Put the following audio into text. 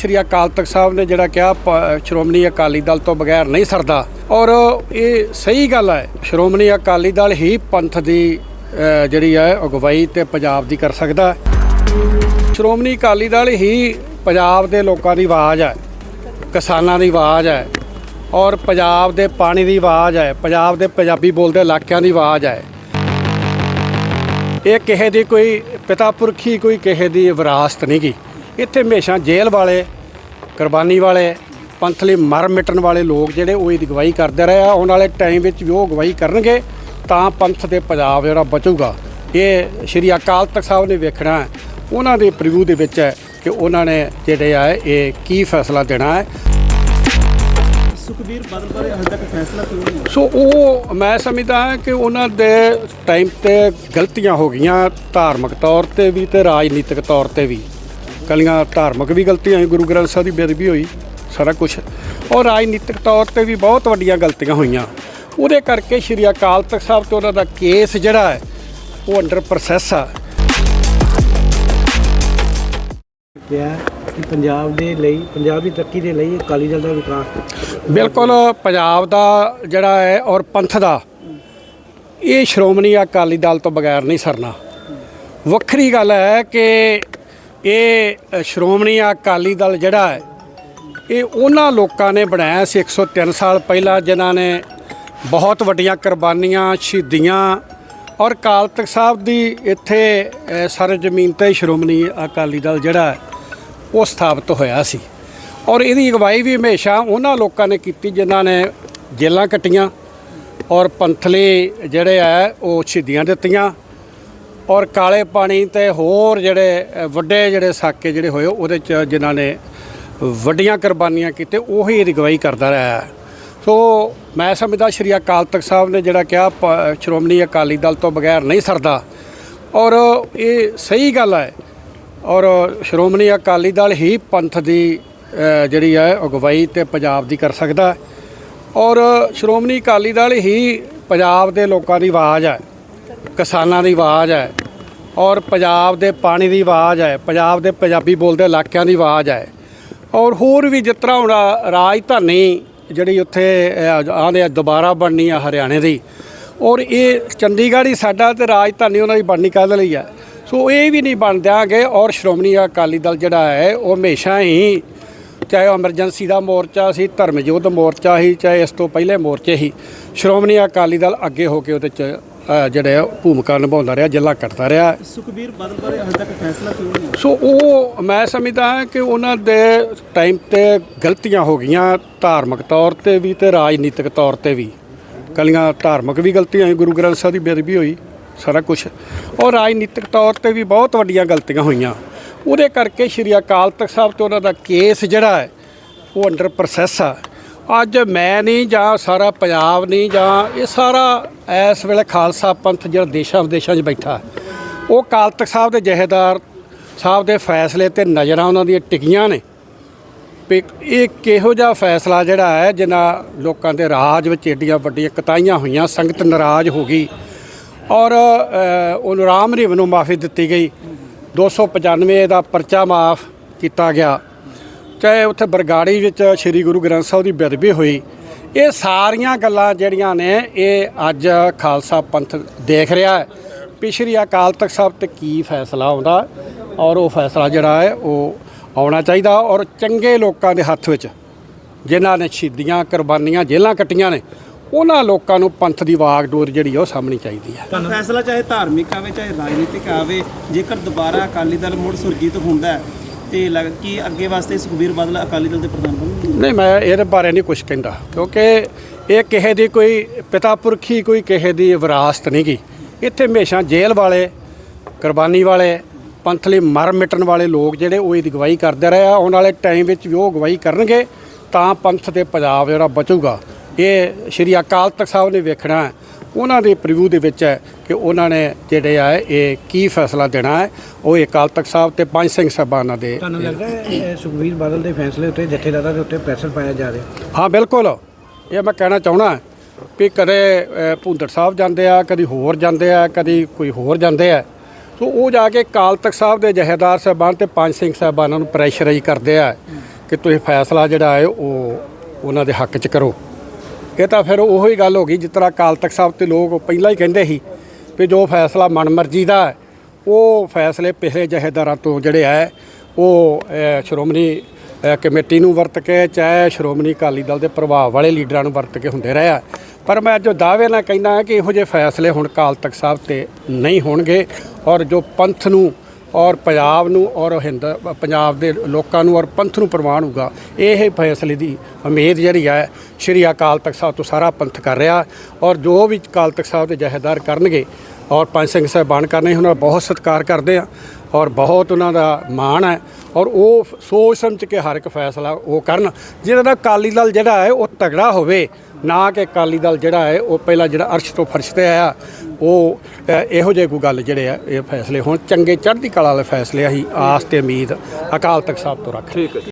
ਸ਼੍ਰੀ ਅਕਾਲ ਤਖਤ ਸਾਹਿਬ ਨੇ ਜਿਹੜਾ ਕਿਹਾ, ਪ- ਸ਼੍ਰੋਮਣੀ ਅਕਾਲੀ ਦਲ ਤੋਂ ਬਗੈਰ ਨਹੀਂ ਸਰਦਾ। ਔਰ ਇਹ ਸਹੀ ਗੱਲ ਹੈ, ਸ਼੍ਰੋਮਣੀ ਅਕਾਲੀ ਦਲ ਹੀ ਪੰਥ ਦੀ ਜਿਹੜੀ ਹੈ, ਅਗਵਾਈ ਤੇ ਪੰਜਾਬ ਦੀ ਕਰ ਸਕਦਾ ਸ਼੍ਰੋਮਣੀ ਅਕਾਲੀ ਦਲ ਹੀ ਪੰਜਾਬ ਦੇ ਲੋਕਾਂ ਦੀ ਆਵਾਜ਼ ਹੈ, ਕਿਸਾਨਾਂ ਦੀ ਆਵਾਜ਼ ਹੈ, ਔਰ ਪੰਜਾਬ ਦੇ ਪਾਣੀ ਦੀ ਆਵਾਜ਼ ਹੈ, ਪੰਜਾਬ ਦੇ ਪੰਜਾਬੀ ਬੋਲਦੇ ਇਲਾਕਿਆਂ ਦੀ ਆਵਾਜ਼ ਹੈ। ਇਹ ਕਿਸੇ ਦੀ ਕੋਈ ਪਿਤਾ ਪੁਰਖੀ, ਕੋਈ ਕਿਸੇ ਦੀ ਵਿਰਾਸਤ ਨਹੀਂ ਗੀ। ਇੱਥੇ ਹਮੇਸ਼ਾ ਜੇਲ੍ਹ ਵਾਲੇ ਕੁਰਬਾਨੀ ਵਾਲੇ ਪੰਥ ਲਈ ਮਰ ਮਿਟਣ ਵਾਲੇ ਲੋਕ ਜਿਹੜੇ ਉਹ ਇਹਦੀ ਗਵਾਹੀ ਕਰਦੇ ਰਹੇ ਆ। ਆਉਣ ਵਾਲੇ ਟਾਈਮ ਵਿੱਚ ਵੀ ਉਹ ਗਵਾਹੀ ਕਰਨਗੇ ਤਾਂ ਪੰਥ ਤੇ ਪੰਜਾਬ ਜਿਹੜਾ ਬਚੂਗਾ। ਇਹ ਸ਼੍ਰੀ ਅਕਾਲ ਤਖਤ ਸਾਹਿਬ ਨੇ ਵੇਖਣਾ ਹੈ। ਉਹਨਾਂ ਦੇ ਪ੍ਰੀਵਿਊ ਦੇ ਵਿੱਚ ਹੈ ਕਿ ਉਹਨਾਂ ਨੇ ਜਿਹੜੇ ਆ ਇਹ ਕੀ ਫੈਸਲਾ ਦੇਣਾ ਹੈ। ਸੁਖਬੀਰ ਬਾਦਲ ਬਾਰੇ ਹਾਲੇ ਤੱਕ ਫੈਸਲਾ ਕਿਉਂ ਨਹੀਂ? ਸੋ ਉਹ ਮੈਂ ਸਮਝਦਾ ਹਾਂ ਕਿ ਉਹਨਾਂ ਦੇ ਟਾਈਮ ਤੇ ਗਲਤੀਆਂ ਹੋ ਗਈਆਂ ਧਾਰਮਿਕ ਤੌਰ ਤੇ ਵੀ ਤੇ ਰਾਜਨੀਤਿਕ ਤੌਰ ਤੇ ਵੀ। ਕਲੀਆਂ ਧਾਰਮਿਕ ਵੀ ਗਲਤੀਆਂ ਹੋਈ ਗੁਰੂ ਗ੍ਰੰਥ ਸਾਹਿਬ ਦੀ ਬੇਅਦਬੀ ਹੋਈ ਸਾਰਾ ਕੁਝ ਔਰ ਰਾਜਨੀਤਿਕ ਤੌਰ ਤੇ ਵੀ ਬਹੁਤ ਵੱਡੀਆਂ ਗਲਤੀਆਂ ਹੋਈਆਂ। ਉਹਦੇ ਕਰਕੇ ਸ਼੍ਰੀ ਅਕਾਲ ਤਖਤ ਸਾਹਿਬ ਤੇ ਉਹਨਾਂ ਦਾ ਕੇਸ ਜਿਹੜਾ ਹੈ ਉਹ ਅੰਡਰ ਪ੍ਰੋਸੈਸ ਆ। ਕਿਹਾ ਕਿ ਪੰਜਾਬ ਦੇ ਲਈ ਪੰਜਾਬ ਦੀ ਤਰੱਕੀ ਦੇ ਲਈ ਅਕਾਲੀ ਦਲ ਦਾ ਵਿਕਾਸ ਬਿਲਕੁਲ ਪੰਜਾਬ ਦਾ ਜਿਹੜਾ ਹੈ ਔਰ ਪੰਥ ਦਾ ਇਹ ਸ਼੍ਰੋਮਣੀ ਅਕਾਲੀ ਦਲ ਤੋਂ ਬਗੈਰ ਨਹੀਂ ਸਰਨਾ। ਵੱਖਰੀ ਗੱਲ ਹੈ ਕਿ ਇਹ ਸ਼੍ਰੋਮਣੀ ਅਕਾਲੀ ਦਲ ਜਿਹੜਾ ਹੈ ਇਹ ਉਹਨਾਂ ਲੋਕਾਂ ਨੇ ਬਣਾਇਆ ਸੀ 103 ਸਾਲ ਪਹਿਲਾਂ ਜਿਨ੍ਹਾਂ ਨੇ ਬਹੁਤ ਵੱਡੀਆਂ ਕੁਰਬਾਨੀਆਂ ਸ਼ਹੀਦੀਆਂ ਔਰ ਕਾਲ ਤਖਤ ਸਾਹਿਬ ਦੀ ਇੱਥੇ ਅ, ਸਰਜ਼ਮੀਨ ਤੇ ਸ਼੍ਰੋਮਣੀ ਅਕਾਲੀ ਦਲ ਜਿਹੜਾ ਉਹ ਸਥਾਪਿਤ ਹੋਇਆ ਸੀ। ਔਰ ਇਹਦੀ ਅਗਵਾਈ ਵੀ ਹਮੇਸ਼ਾ ਉਹਨਾਂ ਲੋਕਾਂ ਨੇ ਕੀਤੀ ਜਿਨ੍ਹਾਂ ਨੇ ਜੇਲਾਂ ਕੱਟੀਆਂ ਔਰ ਪੰਥਲੇ ਜਿਹੜੇ ਆ ਉਹ ਸ਼ਹੀਦੀਆਂ ਦਿੱਤੀਆਂ। ਔਰ ਕਾਲੇ ਪਾਣੀ ਤੇ ਹੋਰ ਜਿਹੜੇ ਵੱਡੇ ਜਿਹੜੇ ਸਾਕੇ ਜਿਹੜੇ ਹੋਏ, ਉਹਦੇ ਚ ਜਿਨ੍ਹਾਂ ਨੇ ਵੱਡੀਆਂ ਕੁਰਬਾਨੀਆਂ ਕੀਤੇ ਉਹੀ ਇਹਦੀ ਅਗਵਾਈ ਕਰਦਾ ਰਿਹਾ ਹੈ। ਸੋ ਮੈਂ ਸਮਝਦਾ ਸ਼੍ਰੀ ਅਕਾਲ ਤਖਤ ਸਾਹਿਬ ਨੇ ਜਿਹੜਾ ਕਿਹਾ, ਪ- ਸ਼੍ਰੋਮਣੀ ਅਕਾਲੀ ਦਲ ਤੋਂ ਬਗੈਰ ਨਹੀਂ ਸਰਦਾ। ਔਰ ਇਹ ਸਹੀ ਗੱਲ ਹੈ। ਔਰ ਸ਼੍ਰੋਮਣੀ ਅਕਾਲੀ ਦਲ ਹੀ ਪੰਥ ਦੀ ਜਿਹੜੀ ਹੈ ਅਗਵਾਈ ਤੇ ਪੰਜਾਬ ਦੀ ਕਰ ਸਕਦਾ ਔਰ ਸ਼੍ਰੋਮਣੀ ਅਕਾਲੀ ਦਲ ਹੀ ਪੰਜਾਬ ਦੇ ਲੋਕਾਂ ਦੀ ਆਵਾਜ਼ ਹੈ, ਕਿਸਾਨਾਂ ਦੀ ਆਵਾਜ਼ ਹੈ। ਔਰ ਪੰਜਾਬ ਦੇ ਪਾਣੀ ਦੀ ਆਵਾਜ਼ ਹੈ, ਪੰਜਾਬ ਦੇ ਪੰਜਾਬੀ ਬੋਲਦੇ ਇਲਾਕਿਆਂ ਦੀ ਆਵਾਜ਼ ਹੈ। ਔਰ ਹੋਰ ਵੀ ਜਿਸ ਤਰ੍ਹਾਂ ਹੁਣ ਰਾਜਧਾਨੀ ਜਿਹੜੀ ਉੱਥੇ ਆਂਦੇ ਦੁਬਾਰਾ ਬਣਨੀ ਆ ਹਰਿਆਣੇ ਦੀ, ਔਰ ਇਹ ਚੰਡੀਗੜ੍ਹ ਹੀ ਸਾਡਾ ਤੇ ਰਾਜਧਾਨੀ ਉਹਨਾਂ ਦੀ ਬਣਨੀ ਕਾਹਦੇ ਲਈ ਹੈ ਸੋ ਇਹ ਵੀ ਨਹੀਂ ਬਣ ਦਿਆਂਗੇ ਔਰ ਸ਼੍ਰੋਮਣੀ ਅਕਾਲੀ ਦਲ ਜਿਹੜਾ ਹੈ, ਉਹ ਹਮੇਸ਼ਾ ਹੀ ਚਾਹੇ ਉਹ ਐਮਰਜੈਂਸੀ ਦਾ ਮੋਰਚਾ ਸੀ ਧਰਮ ਯੁੱਧ ਮੋਰਚਾ ਸੀ ਚਾਹੇ ਇਸ ਤੋਂ ਪਹਿਲੇ ਮੋਰਚੇ ਸੀ ਸ਼੍ਰੋਮਣੀ ਅਕਾਲੀ ਦਲ ਅੱਗੇ ਹੋ ਕੇ ਉਹਦੇ ਚ ਅ, ਜਿਹੜੇ ਆ ਭੂਮਿਕਾ ਨਿਭਾਉਂਦਾ ਰਿਹਾ ਜਿੱਲਾ ਕੱਟਦਾ ਰਿਹਾ। ਸੁਖਬੀਰ ਬਾਦਲ ਬਾਰੇ ਹਾਲੇ ਤੱਕ ਫੈਸਲਾ ਕਿਉਂ ਨਹੀਂ ਹੋਇਆ? ਸੋ ਉਹ ਮੈਂ ਸਮਝਦਾ ਹਾਂ ਕਿ ਉਹਨਾਂ ਦੇ ਟਾਈਮ ਤੇ ਗਲਤੀਆਂ ਹੋ ਗਈਆਂ ਧਾਰਮਿਕ ਤੌਰ ਤੇ ਵੀ ਤੇ ਰਾਜਨੀਤਿਕ ਤੌਰ ਤੇ ਵੀ। ਕਲੀਆਂ ਧਾਰਮਿਕ ਵੀ ਗਲਤੀਆਂ ਹੋਈ ਗੁਰੂ ਗ੍ਰੰਥ ਸਾਹਿਬ ਦੀ ਬੇਅਦਬੀ ਹੋਈ ਸਾਰਾ ਕੁਝ ਔਰ ਰਾਜਨੀਤਿਕ ਤੌਰ ਤੇ ਵੀ ਬਹੁਤ ਵੱਡੀਆਂ ਗਲਤੀਆਂ ਹੋਈਆਂ। ਉਹਦੇ ਕਰਕੇ ਸ਼੍ਰੀ ਅਕਾਲ ਤਖਤ ਸਾਹਿਬ ਤੇ ਉਹਨਾਂ ਦਾ ਕੇਸ ਜਿਹੜਾ ਹੈ ਉਹ ਅੰਡਰ ਪ੍ਰੋਸੈਸ ਆ। ਅੱਜ ਮੈਂ ਨਹੀਂ ਜਾਂ ਸਾਰਾ ਪੰਜਾਬ ਨਹੀਂ ਜਾਂ ਇਹ ਸਾਰਾ ਇਸ ਵੇਲੇ ਖਾਲਸਾ ਪੰਥ ਜਿਹੜਾ ਦੇਸ਼ਾਂ ਵਿਦੇਸ਼ਾਂ 'ਚ ਬੈਠਾ। ਉਹ ਕਾਲ ਤਖਤ ਸਾਹਿਬ ਦੇ ਜਹੇਦਾਰ ਸਾਹਿਬ ਦੇ ਫੈਸਲੇ ਤੇ ਨਜ਼ਰਾਂ ਉਹਨਾਂ ਦੀਆਂ ਟਿਕੀਆਂ ਨੇ ਵੀ ਇਹ ਕਿਹੋ ਜਿਹਾ ਫੈਸਲਾ ਜਿਹੜਾ ਹੈ ਜਿਨ੍ਹਾਂ ਲੋਕਾਂ ਦੇ ਰਾਜ ਵਿੱਚ ਏਡੀਆਂ ਵੱਡੀਆਂ ਕਤਾਈਆਂ ਹੋਈਆਂ, ਸੰਗਤ ਨਾਰਾਜ਼ ਹੋ ਗਈ। ਔਰ ਉਹਨੂੰ ਰਾਮ ਰਿਵ ਨੂੰ ਮਾਫੀ ਦਿੱਤੀ ਗਈ। 295 ਦਾ ਪਰਚਾ ਮਾਫ ਕੀਤਾ ਗਿਆ। ਚਾਹੇ ਉੱਥੇ ਬਰਗਾੜੀ ਵਿੱਚ ਸ੍ਰੀ ਗੁਰੂ ਗ੍ਰੰਥ ਸਾਹਿਬ ਦੀ ਬੇਅਦਬੀ ਹੋਈ ਇਹ ਸਾਰੀਆਂ ਗੱਲਾਂ ਜਿਹੜੀਆਂ ਨੇ ਇਹ ਅੱਜ ਖਾਲਸਾ ਪੰਥ ਦੇਖ ਰਿਹਾ ਹੈ। ਵੀ ਅਕਾਲ ਤਖਤ ਸਾਹਿਬ ਤੇ ਕੀ ਫੈਸਲਾ ਆਉਂਦਾ ਔਰ ਉਹ ਫੈਸਲਾ ਜਿਹੜਾ ਹੈ ਉਹ ਆਉਣਾ ਚਾਹੀਦਾ ਔਰ ਚੰਗੇ ਲੋਕਾਂ ਦੇ ਹੱਥ ਵਿੱਚ ਜਿਨ੍ਹਾਂ ਨੇ ਸ਼ਹੀਦੀਆਂ ਕੁਰਬਾਨੀਆਂ ਜੇਲਾਂ ਕੱਟੀਆਂ ਨੇ ਉਹਨਾਂ ਲੋਕਾਂ ਨੂੰ ਪੰਥ ਦੀ ਵਾਗਡੋਰ ਜਿਹੜੀ ਆ ਉਹ ਸਾਹਮਣੀ ਚਾਹੀਦੀ ਹੈ। ਫੈਸਲਾ ਚਾਹੇ ਧਾਰਮਿਕ ਆਵੇ ਚਾਹੇ ਰਾਜਨੀਤਿਕ ਆਵੇ ਜੇਕਰ ਦੁਬਾਰਾ ਅਕਾਲੀ ਦਲ ਮੁੜ ਸੁਰਜੀਤ ਹੁੰਦਾ ਹੈ, ਤੇ ਲੱਗ ਕੀ ਅੱਗੇ ਵਾਸਤੇ ਸੁਖਬੀਰ ਬਾਦਲ ਅਕਾਲੀ ਦਲ ਦੇ ਪ੍ਰਧਾਨ ਬਣਨਗੇ? ਨਹੀਂ, ਮੈਂ ਇਹਦੇ ਬਾਰੇ ਨਹੀਂ ਕੁਝ ਕਹਿੰਦਾ, ਕਿਉਂਕਿ ਇਹ ਕਿਸੇ ਦੀ ਕੋਈ ਪਿਤਾ ਪੁਰਖੀ ਕੋਈ ਕਿਸੇ ਦੀ ਵਿਰਾਸਤ ਨਹੀਂ ਗੀ। ਇੱਥੇ ਹਮੇਸ਼ਾ ਜੇਲ੍ਹ ਵਾਲੇ, ਕੁਰਬਾਨੀ ਵਾਲੇ ਪੰਥ ਲਈ ਮਰ ਮਿਟਣ ਵਾਲੇ ਲੋਕ ਜਿਹੜੇ ਉਹ ਇਹਦੀ ਗਵਾਹੀ ਕਰਦੇ ਰਹੇ ਆ। ਆਉਣ ਵਾਲੇ ਟਾਈਮ ਵਿੱਚ ਵੀ ਉਹ ਗਵਾਹੀ ਕਰਨਗੇ, ਤਾਂ ਪੰਥ ਤੇ ਪੰਜਾਬ ਜਿਹੜਾ ਬਚੂਗਾ। ਇਹ ਸ਼੍ਰੀ ਅਕਾਲ ਤਖਤ ਸਾਹਿਬ ਨੇ ਵੇਖਣਾ ਉਹਨਾਂ ਦੇ ਪ੍ਰੀਵਿਊ ਦੇ ਵਿੱਚ ਹੈ ਕਿ ਉਹਨਾਂ ਨੇ ਜਿਹੜੇ ਆ ਇਹ ਕੀ ਫੈਸਲਾ ਦੇਣਾ ਹੈ। ਉਹ ਅਕਾਲ ਤਖਤ ਸਾਹਿਬ ਤੇ ਪੰਜ ਸਿੰਘ ਸਾਹਿਬਾਨਾਂ ਦੇ ਤੁਹਾਨੂੰ ਲੱਗਦਾ ਹੈ ਇਹ ਸੁਖਬੀਰ ਬਾਦਲ ਦੇ ਫੈਸਲੇ ਉੱਤੇ ਜਥੇਦਾਰਾਂ ਦੇ ਉੱਤੇ ਪ੍ਰੈਸ਼ਰ ਪਾਇਆ ਜਾ ਰਿਹਾ? ਹਾਂ ਬਿਲਕੁਲ। ਇਹ ਮੈਂ ਕਹਿਣਾ ਚਾਹਣਾ ਵੀ ਕਦੇ ਅ, ਭੁੰਦੜ ਸਾਹਿਬ ਜਾਂਦੇ ਆ ਕਦੀ ਹੋਰ ਜਾਂਦੇ ਆ ਕਦੀ ਕੋਈ ਹੋਰ ਜਾਂਦੇ ਆ। ਸੋ ਉਹ ਜਾ ਕੇ ਕਾਲ ਤਖਤ ਸਾਹਿਬ ਦੇ ਜਹੇਦਾਰ ਸਾਹਿਬਾਨ ਤੇ ਪੰਜ ਸਿੰਘ ਸਾਹਿਬਾਨਾਂ ਨੂੰ ਪ੍ਰੈਸ਼ਰਾਈਜ਼ ਕਰਦੇ ਆ ਕਿ ਤੁਸੀਂ ਫੈਸਲਾ ਜਿਹੜਾ ਹੈ ਉਹ ਉਹਨਾਂ ਦੇ ਹੱਕ 'ਚ ਕਰੋ। ਇਹ ਤਾਂ ਫਿਰ ਉਹੀ ਗੱਲ ਹੋ ਗਈ, ਜਿਸ ਤਰ੍ਹਾਂ ਅਕਾਲ ਤਖਤ ਸਾਹਿਬ ਤੇ ਲੋਕ ਪਹਿਲਾਂ ਹੀ ਕਹਿੰਦੇ ਸੀ ਵੀ ਜੋ ਫੈਸਲਾ ਮਨਮਰਜ਼ੀ ਦਾ ਉਹ ਫੈਸਲੇ ਪਿਛਲੇ ਜਹੇਦਾਰਾਂ ਤੋਂ ਜਿਹੜੇ ਹੈ, ਉਹ ਸ਼੍ਰੋਮਣੀ ਕਮੇਟੀ ਨੂੰ ਵਰਤ ਕੇ ਚਾਹੇ ਸ਼੍ਰੋਮਣੀ ਅਕਾਲੀ ਦਲ ਦੇ ਪ੍ਰਭਾਵ ਵਾਲੇ ਲੀਡਰਾਂ ਨੂੰ ਵਰਤ ਕੇ ਹੁੰਦੇ ਰਹੇ ਆ। ਪਰ ਮੈਂ ਜੋ ਦਾਅਵੇ ਨਾਲ ਕਹਿੰਦਾ ਹਾਂ ਕਿ ਇਹੋ ਜਿਹੇ ਫੈਸਲੇ ਹੁਣ ਅਕਾਲ ਤਖਤ ਸਾਹਿਬ ਤੇ ਨਹੀਂ ਹੋਣਗੇ ਔਰ ਜੋ ਪੰਥ ਨੂੰ ਔਰ ਪੰਜਾਬ ਨੂੰ ਔਰ ਹਿੰਦ ਪੰਜਾਬ ਦੇ ਲੋਕਾਂ ਨੂੰ ਔਰ ਪੰਥ ਨੂੰ ਪ੍ਰਵਾਨ ਹੋਊਗਾ, ਇਹ ਫੈਸਲੇ ਦੀ ਉਮੀਦ ਜਿਹੜੀ ਹੈ ਸ਼੍ਰੀ ਅਕਾਲ ਤਖਤ ਸਾਹਿਬ ਤੋਂ ਸਾਰਾ ਪੰਥ ਕਰ ਰਿਹਾ ਔਰ ਜੋ ਵੀ ਅਕਾਲ ਤਖਤ ਸਾਹਿਬ ਦੇ ਜਹੇਦਾਰ ਕਰਨਗੇ ਔਰ ਪੰਜ ਸਿੰਘ ਸਾਹਿਬਾਨ ਕਰਨੇ, ਉਹਨਾਂ ਦਾ ਬਹੁਤ ਸਤਿਕਾਰ ਕਰਦੇ ਆ ਔਰ ਬਹੁਤ ਉਹਨਾਂ ਦਾ ਮਾਣ ਹੈ ਔਰ ਉਹ ਸੋਚ ਸਮਝ ਕੇ ਹਰ ਇੱਕ ਫੈਸਲਾ ਉਹ ਕਰਨ। ਜਿਹਦਾ ਦਾ ਅਕਾਲੀ ਦਲ ਜਿਹੜਾ ਹੈ, ਉਹ ਤਗੜਾ ਹੋਵੇ, ਨਾ ਕਿ ਅਕਾਲੀ ਦਲ ਜਿਹੜਾ ਹੈ, ਉਹ ਪਹਿਲਾਂ ਜਿਹੜਾ ਅਰਸ਼ ਤੋਂ ਫਰਸ਼ ਤੇ ਆਇਆ, ਉਹ ਇਹੋ ਜਿਹੇ ਕੋਈ ਗੱਲ ਜਿਹੜੇ ਆ, ਇਹ ਫੈਸਲੇ ਹੁਣ। ਚੰਗੇ ਚੜ੍ਹਦੀ ਕਲਾ ਵਾਲੇ ਫੈਸਲੇ ਅਸੀਂ ਆਸ ਤੇ ਉਮੀਦ ਅਕਾਲ ਤਖਤ ਸਾਹਿਬ ਤੋਂ ਰੱਖ ਠੀਕ ਹੈ